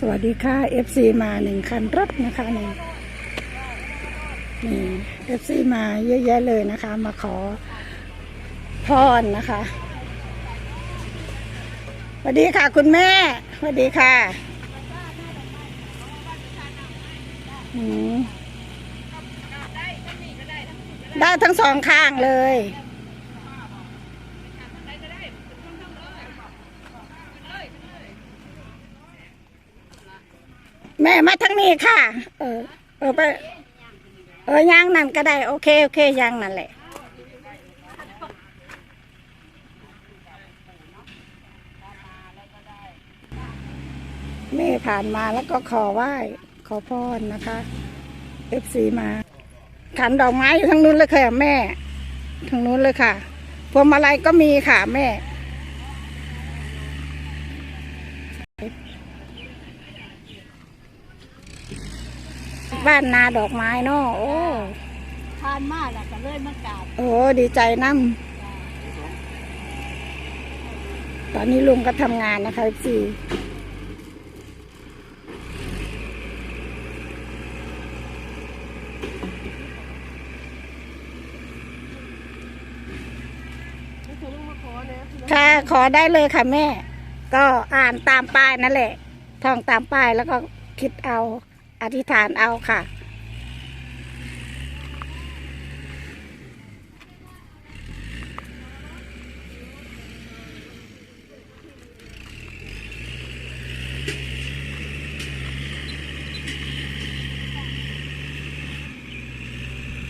สวัสดีค่ะ FC มาหนึ่งคันรถนะคะนี่นี่ FC มาเยอะแยะเลยนะคะ มาขอพรนะคะสวัสดีค่ะ คุณแม่สวัสดีค่ะอืมได้ทั้งสองข้างเลย ม่มาทั้งนี้ค่ะ เออ เออไปเออย่างนั่นก็ได้ โอเคโอเคย่างนั่นแหละแม่ผ่านมาแล้วก็ขอไหว้ ขอพรนะคะเอฟซีมา ขันดอกไม้อยู่ทางนู้นเลยค่ะแม่ทางนู้นเลยค่ะพวงมาลัยก็มีค่ะแม่ บ้านนาดอกไม้เนาะโอ้ทานมากอะก็เลยมากราบโอ้ดีใจน้ำตอนนี้ลุงก็ทำงานนะคะพี่นี่คือลูกมาขอเนี่ยค่ะขอได้เลยค่ะแม่ ก็อ่านตามป้ายนั่นแหละท่องตามป้ายแล้วก็คิดเอา อธิษฐานเอาค่ะ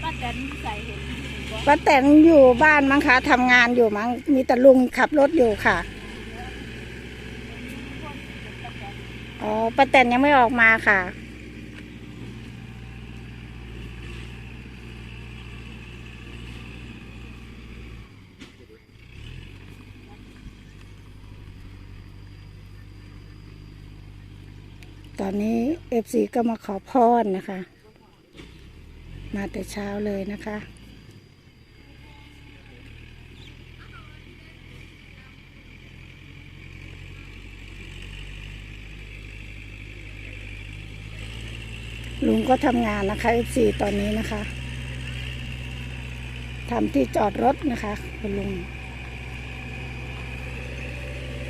ป้าแตนใส่เห็นบ่ป้าแตนอยู่บ้านมั้งคะทำงานอยู่มั้งมีแต่ลุงขับรถอยู่ค่ะ อ๋อป้าแตนยังไม่ออกมาค่ะ ตอนนี้เอฟซีก็มาขอพรนะคะ มาแต่เช้าเลยนะคะ ลุงก็ทำงานนะคะ F4 ตอนนี้นะคะทำที่จอดรถนะคะ คุณลุง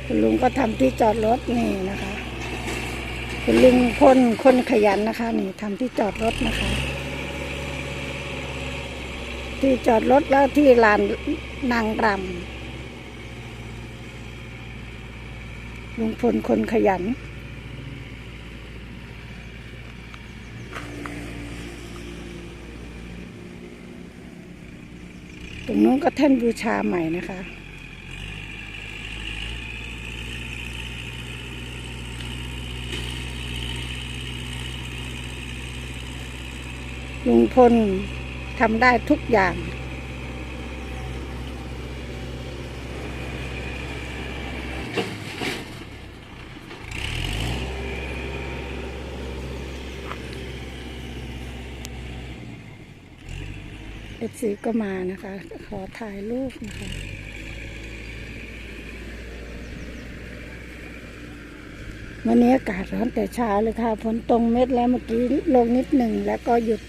คุณลุงก็ทำที่จอดรถนี่นะคะ คุณลุงคนคนขยันนะคะ นี่ทำที่จอดรถนะคะ ที่จอดรถแล้วที่ลานนางรำลุงพลคนขยันตรงนู้นก็แท่นบูชาใหม่นะคะ ลุงพลทำได้ทุกอย่าง เอฟซีก็มานะคะ ขอถ่ายรูปนะคะวันนี้อากาศร้อนแต่เช้าเลยค่ะฝนตรงเม็ดแล้วเมื่อกี้ลงนิดหนึ่งแล้วก็หยุด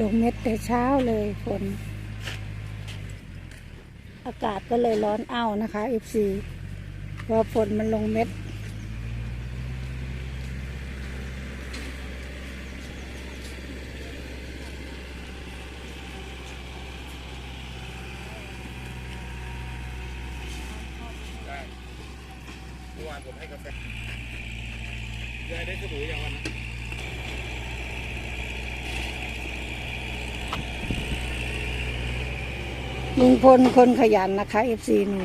ลงเม็ดแต่เช้าเลยฝน อากาศก็เลยร้อนเอาวนะคะ FC เพราะฝนมันลงเม็ดเมื่อวานผมให้กาแฟยายได้สบู่ยังวันนั้น ลุงพลคนขยันนะคะเอฟซีนู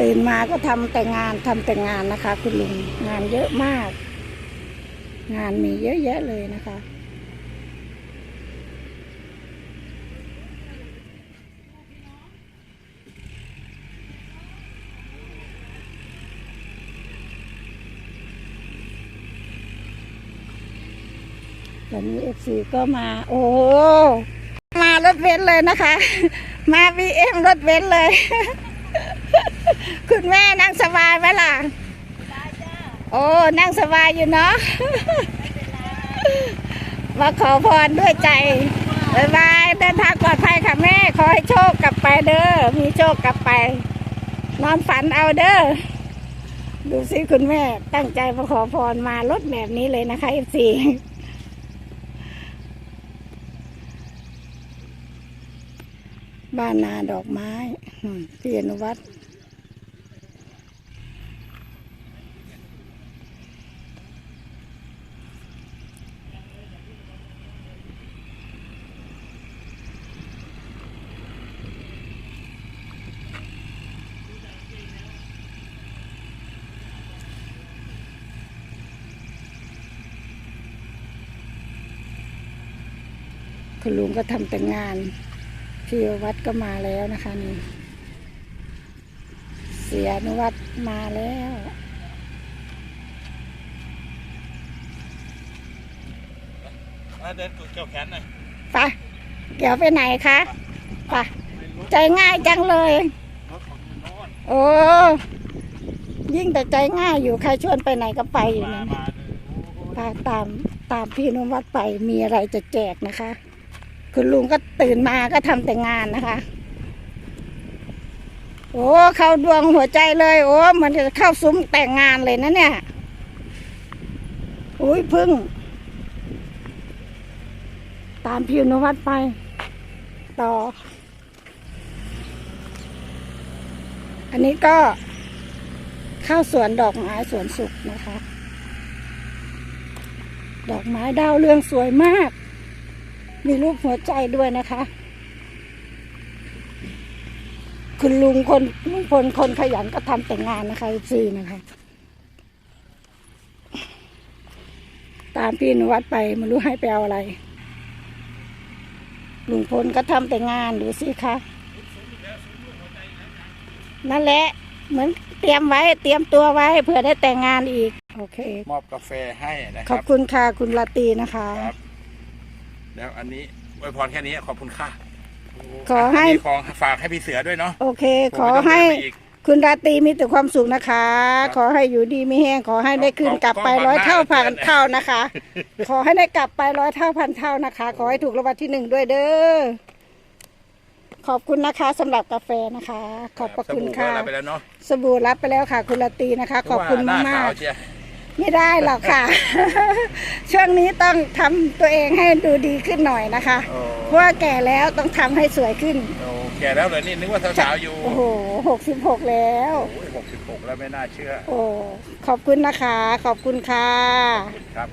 ตื่นมาก็ทำแต่งานทำแต่งานนะคะ คุณลุงงานเยอะมาก งานมีเยอะแยะเลยนะคะ วันนี้เอฟซีก็มา โอ้โหมารถเบนซ์เลยนะคะ มาบีเอ็มรถเบนซ์เลย คุณแม่นั่งสบายไหมล่ะได้จ้าโอ้นั่งสบายอยู่เนาะมาขอพรด้วยใจบายบายเดินทางปลอดภัยค่ะแม่ ขอให้โชคกลับไปเด้อมีโชคกลับไป นอนฝันเอาเด้อดูสิคุณแม่ตั้งใจมาขอพรมารถแบบนี้เลยนะคะเอฟซี บ้านนาดอกไม้อืมพี่อนุวัฒน์คุณลุงก็ทำแต่งาน พี่อนุวัฒน์ก็มาแล้วนะคะนี่ เสียอนุวัฒน์มาแล้ว มาเดินกุดเกี่ยวแขนหน่อยไปเกี่ยวไปไหนคะไปใจง่ายจังเลยรถของคุณโน่นโอ้ ยิ่งแต่ใจง่ายอยู่ใครชวนไปไหนก็ไปอยู่มานั่นมาเลยโอ้โหตามตามตามพี่อนุวัฒน์ไปมีอะไรจะแจกนะคะ คุณลุงก็ตื่นมาก็ทำแต่งานนะคะ โอ้เข้าดวงหัวใจเลย โอ้มันจะเข้าซุ้มแต่งงานเลยนะเนี่ยอุ้ยพึ่ง ตามพี่อนุวัฒน์ไป ต่อ อันนี้ก็เข้าสวนดอกไม้สวนสุขนะคะ ดอกไม้ดาวเรืองสวยมาก มีรูปหัวใจด้วยนะคะ คุณลุงคนคนคนขยันก็ทำแต่งงานนะคะซีนะคะ ตามพี่อนุวัดไปไม่รู้ให้ไปเอาอะไร ลุงพลก็ทำแต่งานดูสิคะนั่นแหละเหมือนเตรียมไว้เตรียมตัวไว้เผื่อได้แต่งงานอีก โอเค มอบกาแฟให้นะขคอรับบคุณค่ะ คุณลาตรีนะคะครับ แล้วอันนี้อวยพรแค่นี้ขอบคุณค่ะขอให้นนี้ของฝากให้พี่เสือด้วยเนาะโอเคผมขอไม่ต้องให้เดินไปอีกคุณราตรีมีแต่ความสุขนะคะครับขอให้อยู่ดีไม่แห้งขอให้ได้คืนขอบกลับไปขอบร้อยเท่าขอบพันมากเท่านะคะ ขอให้ได้กลับไปร้อยเท่าพันเท่านะคะ ขอให้ถูกรางวัลที่หนึ่งด้วยเด้อขอบคุณนะคะสำหรับกาแฟนะคะ ขอบพระคุณสบู่ค่ะก็รับไปแล้วเนาะสบู่รับไปแล้วค่ะ คุณราตรีนะคะ ขอบคุณเพระว่หน้มากขวเชียร์ๆ ไม่ได้หรอกค่ะ ช่วงนี้ต้องทำตัวเองให้ดูดีขึ้นหน่อยนะคะ โอ้เพราะว่าแก่แล้วต้องทำให้สวยขึ้น โอ้แก่แล้วเหรอนี่นึกว่าสาวๆอยู่โอ้โหหกสิบหกแล้วโอ้ยหกสิบหกแล้วไม่น่าเชื่อโอ้ขอบคุณนะคะ ขอบคุณค่ะ ครับขอบคุณครับ